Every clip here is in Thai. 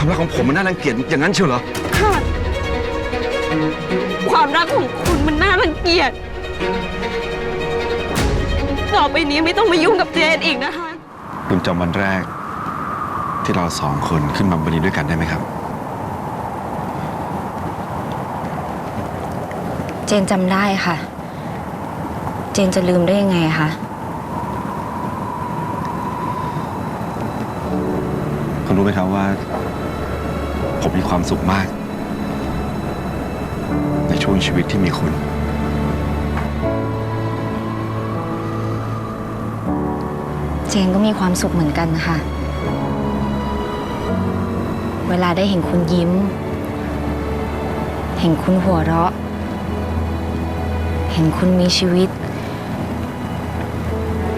ความรักของผมมันน่ารังเกียจอย่างนั้นเชียวเหรอ ค่ะ ความรักของคุณมันน่ารังเกียจ ต่อไปนี้ไม่ต้องมายุ่งกับเจนอีกนะคะ คุณจำวันแรก ที่เราสองคนขึ้นมาบนนี้ด้วยกันได้ไหมครับ เจนจำได้ค่ะ เจนจะลืมได้ยังไงคะ คุณรู้ไหมครับว่า ผมมีความสุขมาก ในช่วงชีวิตที่มีคุณ เจนก็มีความสุขเหมือนกันนะคะ เวลาได้เห็นคุณยิ้ม เห็นคุณหัวเราะ เห็นคุณมีชีวิต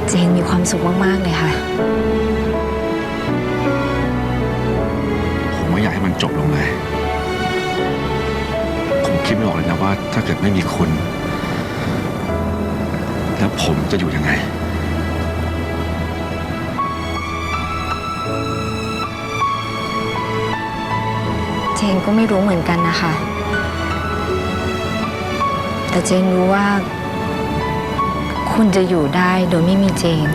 เจนมีความสุขมาก ๆ เลยค่ะ มันจบลงเลย ผมคิดไม่ออกเลยนะว่า ถ้าเกิดไม่มีคุณ แล้วผมจะอยู่ยังไง เจนก็ไม่รู้เหมือนกันนะคะ แต่เจนรู้ว่า คุณจะอยู่ได้โดยไม่มีเจน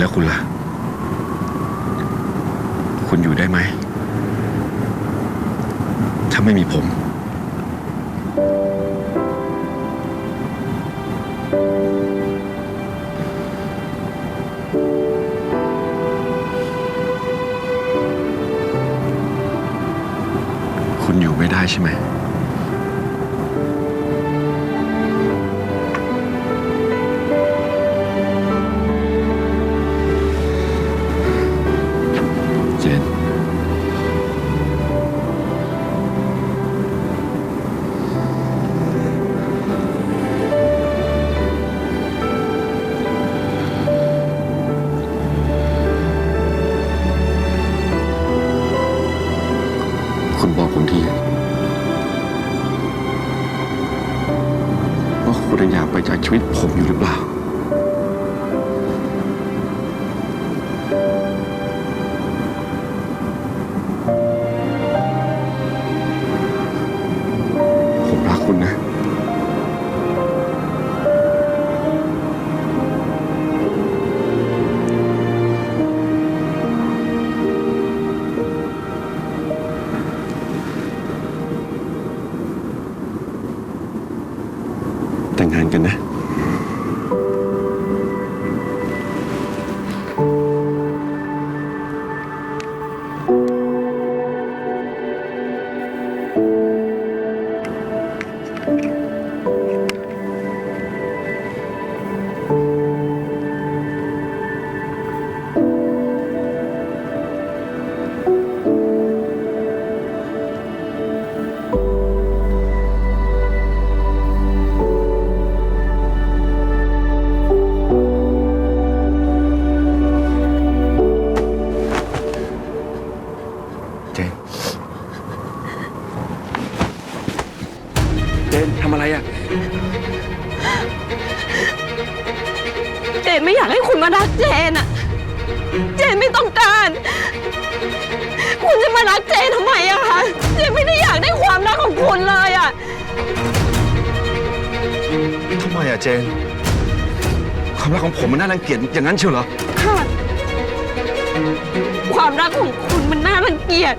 แล้วคุณล่ะ คุณอยู่ได้ไหม ถ้าไม่มีผม คุณอยู่ไม่ได้ใช่ไหม ผมรักคุณนะแต่งงานกันนะ นไม่อยากให้คุณมารักเจนอะเจนไม่ต้องการ คุณจะมารักเจนทำไมอะคะ เจนไม่ได้อยากได้ความรักของคุณเลยอะทำไมอะเจน ความรักของผมมันน่ารังเกียจอย่างนั้นเชียวเหรอ ค่ะ ความรักของคุณมันน่ารังเกียจ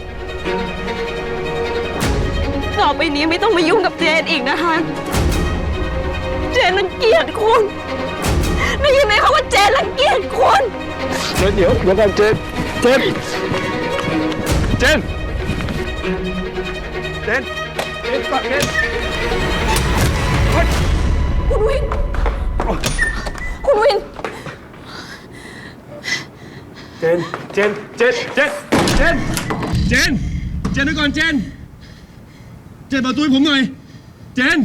ต่อไปนี้ไม่ต้องมายุ่งกับเจนอีกนะคะ เจนรังเกียจคุณ ได้ยินไหมคะว่าเจนรังเกียจคุณเจนเดี๋ยวเดี๋ยวก่อนเจน เจน เจน เจน เจนก่อนเจนคุณวิน คุณวิน เจน เจน เจน เจน เจน เจน เจนไว้ก่อนเจน เจนเปิดประตูให้ผมหน่อย เจน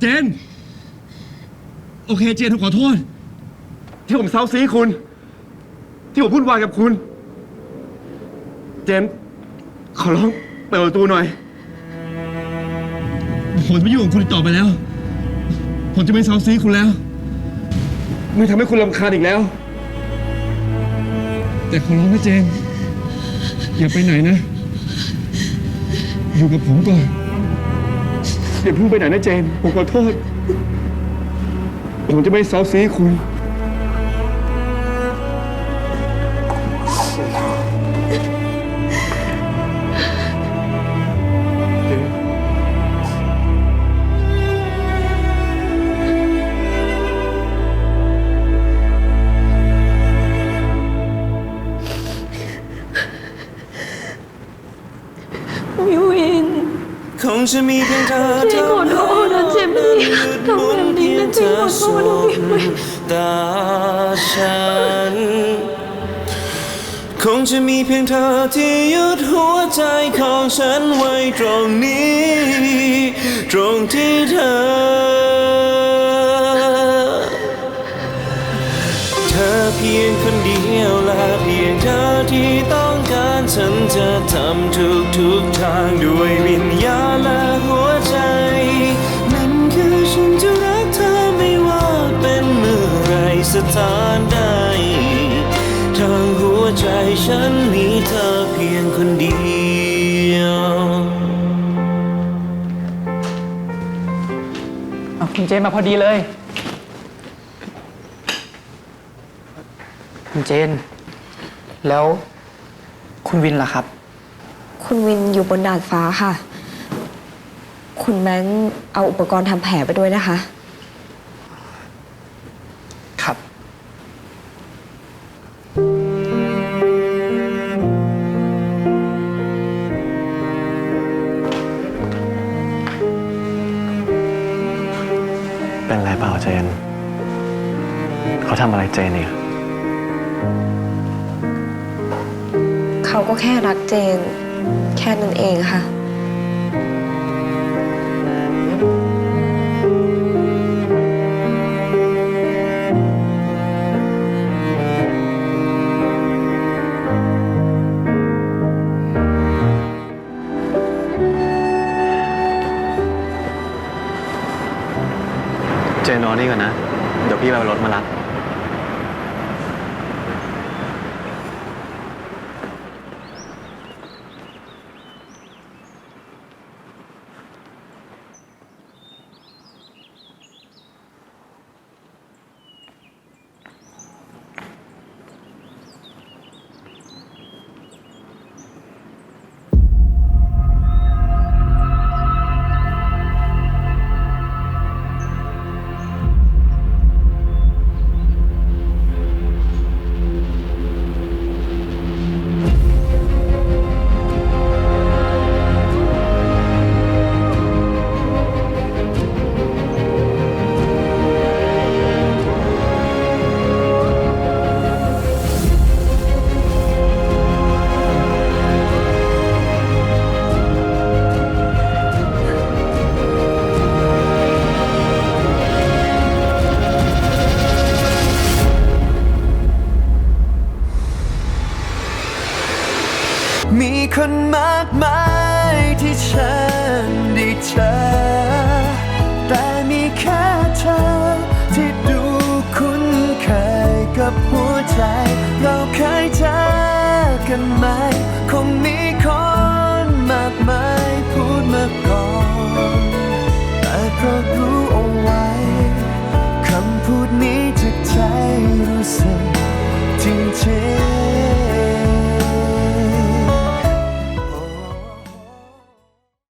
เจน โอเคเจนผมขอโทษ ที่ผมเซาซีคุณ ที่ผมพูดวายกับคุณ เจนขอร้องเปิดประตูหน่อย ผมจะไม่ยุ่งกับคุณอีกต่อไปแล้ว ผมจะไม่เซาซีคุณแล้ว ไม่ทำให้คุณรำคาญอีกแล้ว แต่ขอร้องนะเจน อย่าไปไหนนะ อยู่กับผมก่อน อย่าเพิ่งไปไหนนะเจนผมขอโทษ ผมจะไม่เซาซีคุณวิวิน คงจะมีเพียงเธอเจนขอโทษนะเจนไม่ได้ นะเจนขอโทษนะพี่วินตาฉัน คงจะมีเพียงเธอที่ยึดหัวใจของฉันไว้ตรงนี้ ตรงที่เธอ เธอเพียงคนเดียวและเพียงเธอที่ต้องการฉันจะทำทุกทุกๆทางด้วยวิญญาณ สถานใดทางหัวใจฉันมีเธอเพียงคนเดียวอ้าวคุณเจนมาพอดีเลย คุณเจน แล้วคุณวินล่ะครับ คุณวินอยู่บนดาดฟ้าค่ะ คุณแบงค์เอาอุปกรณ์ทำแผลไปด้วยนะคะ จน เขาทำอะไรเจนเนี่ย เขาก็แค่รักเจน แค่นั้นเองค่ะ เจนนอนนี่ก่อนนะ เดี๋ยวพี่ไปรถมารับ มีคนมากมายที่ฉันได้เจอ แต่มีแค่เธอที่ดูคุ้นเคยกับหัวใจ เราเคยเจอกันไหม คงมีคนมากมายพูดมาก่อน แต่โปรดรู้เอาไว้ คำพูดนี้จากใจรู้สึกจริงๆ